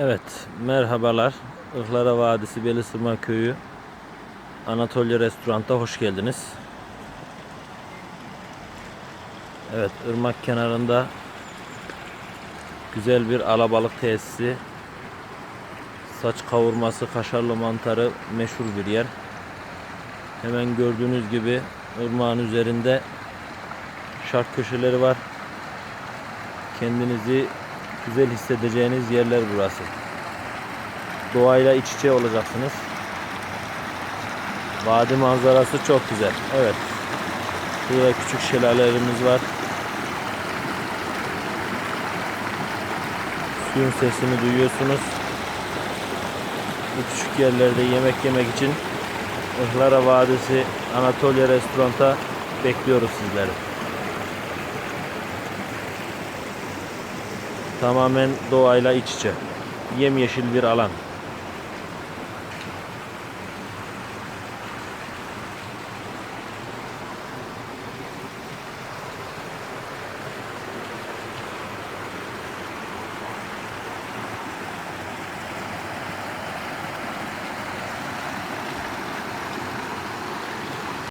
Evet, merhabalar. Ihlara Vadisi Belisırma Köyü Anatolia Restorant'a hoş geldiniz. Evet, ırmak kenarında güzel bir alabalık tesisi. Saç kavurması, kaşarlı mantarı meşhur bir yer. Hemen gördüğünüz gibi ırmağın üzerinde şark köşeleri var. Kendinizi güzel hissedeceğiniz yerler burası. Doğayla iç içe olacaksınız. Vadi manzarası çok güzel. Evet. Burada küçük şelalelerimiz var. Suyun sesini duyuyorsunuz. Bu küçük yerlerde yemek yemek için Ihlara Vadisi Anatolia Restorant'a bekliyoruz sizleri. Tamamen doğayla iç içe. Yemyeşil bir alan.